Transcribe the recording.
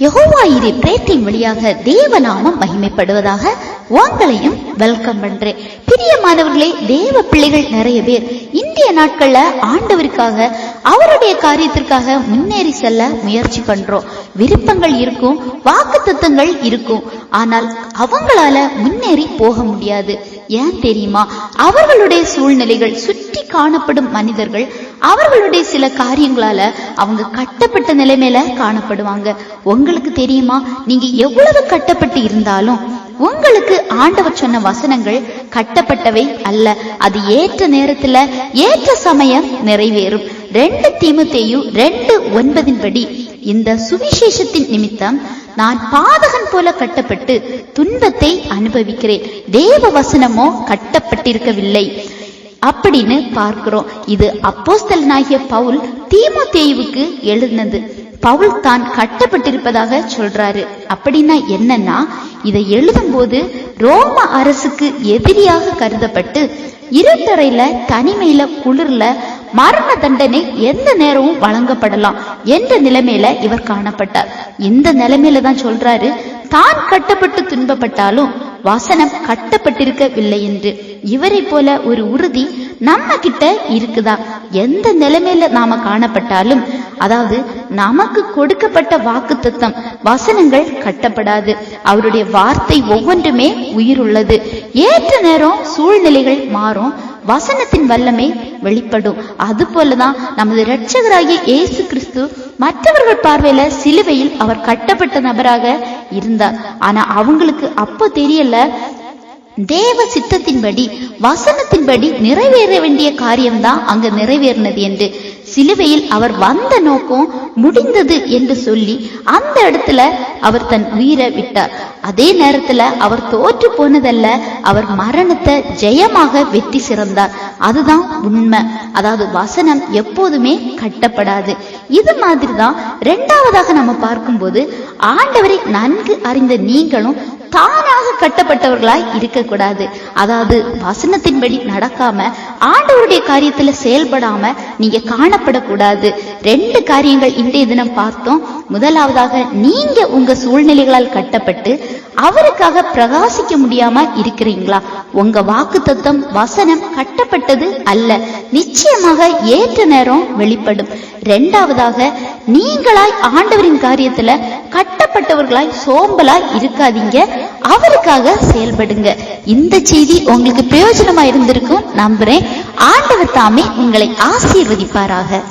யகோவா யெகோவாயிரி பிரேத்தின் வழியாக தேவநாமம் மகிமைப்படுவதாக உங்களையும் வெல்கம் பண்றேன். பிரியமானவர்களே தேவ பிள்ளைகள் நிறைய பேர் இந்திய நாட்கள்ல ஆண்டவருக்காக அவருடைய காரியத்திற்காக முன்னேறி செல்ல முயற்சி பண்றோம். விருப்பங்கள் இருக்கும் வாக்கு தத்துவங்கள் இருக்கும். ஆனால் அவங்களால முன்னேறி போக முடியாது. ஏன் தெரியுமா? அவர்களுடைய சூழ்நிலைகள் சுற்றி காணப்படும் மனிதர்கள் அவர்களுடைய சில காரியங்களால அவங்க கட்டப்பட்ட நிலைமையில காணப்படுவாங்க. உங்களுக்கு தெரியுமா? நீங்க எவ்வளவு கட்டப்பட்டு இருந்தாலும் உங்களுக்கு ஆண்டவர் சொன்ன வசனங்கள் கட்டப்பட்டவை அல்ல. அது ஏற்ற நேரத்துல ஏற்ற சமயம் நிறைவேறும். ரெண்டு தீமுத்தேயு ரெண்டு ஒன்பதின் படி இந்த சுவிசேஷத்தின் நிமித்தம் நான் பாதகன் போல கட்டப்பட்டு துன்பத்தை அனுபவிக்கிறேன். தேவ வசனமோ கட்டப்பட்டிருக்கவில்லை. அப்படின்னு பார்க்கிறோம். இது அப்போஸ்தலனாகிய பவுல் தீமோத்தேயுவுக்கு எழுதினது. பவுல் தான் கட்டப்பட்டிருப்பதாக சொல்றாரு. அப்படின்னா என்னன்னா இதை எழுதும்போது ரோம அரசுக்கு எதிரியாக கருதப்பட்டு இருட்டறையில தனிமையில குளிர்ல மரண தண்டனை எந்த நேரமும் வழங்கப்படலாம் என்ற நிலைமையில இவர் காணப்பட்டார். இந்த நிலைமையில தான் சொல்றாரு தான் கட்டப்பட்டு துன்பப்பட்டாலும் வசனம் கட்டப்பட்டிருக்கவில்லை என்று இவரை போல ஒரு உறுதி நம்ம கிட்ட இருக்குதா? எந்த நிலைமையில நாம காணப்பட்டாலும் அதாவது நமக்கு கொடுக்கப்பட்ட வாக்கு தத்தம் வசனங்கள் கட்டப்படாது. அவருடைய வார்த்தை ஒவ்வொன்றுமே உயிருள்ளது. ஏற்ற நேரம் சூழ்நிலைகள் மாறும் வசனத்தின் வல்லமை வெளிப்படும். அது போலதான் நமது இரட்சகராகிய இயேசு கிறிஸ்து மற்றவர்கள் பார்வையில சிலுவையில் அவர் கட்டப்பட்ட நபராக இருந்தார். ஆனா அவங்களுக்கு அப்போ தெரியல தேவ சித்தத்தின்படி வசனத்தின்படி நிறைவேற வேண்டிய காரியம்தான் அங்க நிறைவேறினது என்று. சிலுவையில் அவர் வந்த நோக்கம் முடிந்தது என்று சொல்லி அந்த இடத்துல அவர் தன் உயிரை விட்டார். அதே நேரத்துல அவர் தோற்று போனதல்ல அவர் மரணத்தை ஜெயமாக வெற்றி சிறந்தார். அதுதான் உண்மை. அதாவது வசனம் எப்போதுமே கட்டப்படாது. இது மாதிரி தான் ரெண்டாவதாக நம்ம பார்க்கும்போது ஆண்டவரை நன்கு அறிந்த நீங்களும் தானாக கட்டப்பட்டவர்களாய் இருக்கக்கூடாது. அதாவது வசனத்தின்படி நடக்காம ஆண்டவருடைய காரியத்துல செயல்படாம நீங்க காணப்படக்கூடாது. ரெண்டு காரியங்கள் இன்றைய தினம் பார்த்தோம். முதலாவதாக நீங்க உங்க சூழ்நிலைகளால் கட்டப்பட்டு அவருக்காக பிரகாசிக்க முடியாம இருக்கிறீங்களா? உங்க வாக்கு தத்துவம் வசனம் கட்டப்பட்டது அல்ல. நிச்சயமாக ஏற்ற நேரம் வெளிப்படும். ரெண்டாவதாக நீங்களாய் ஆண்டவரின் காரியத்துல கட்டப்பட்டவர்களாய் சோம்பலாய் இருக்காதீங்க. அவருக்காக செயல்படுங்க. இந்த செய்தி உங்களுக்கு பிரயோஜனமா இருந்திருக்கும் நம்புறேன். ஆண்டவர் தாமே உங்களை ஆசீர்வதிப்பாராக.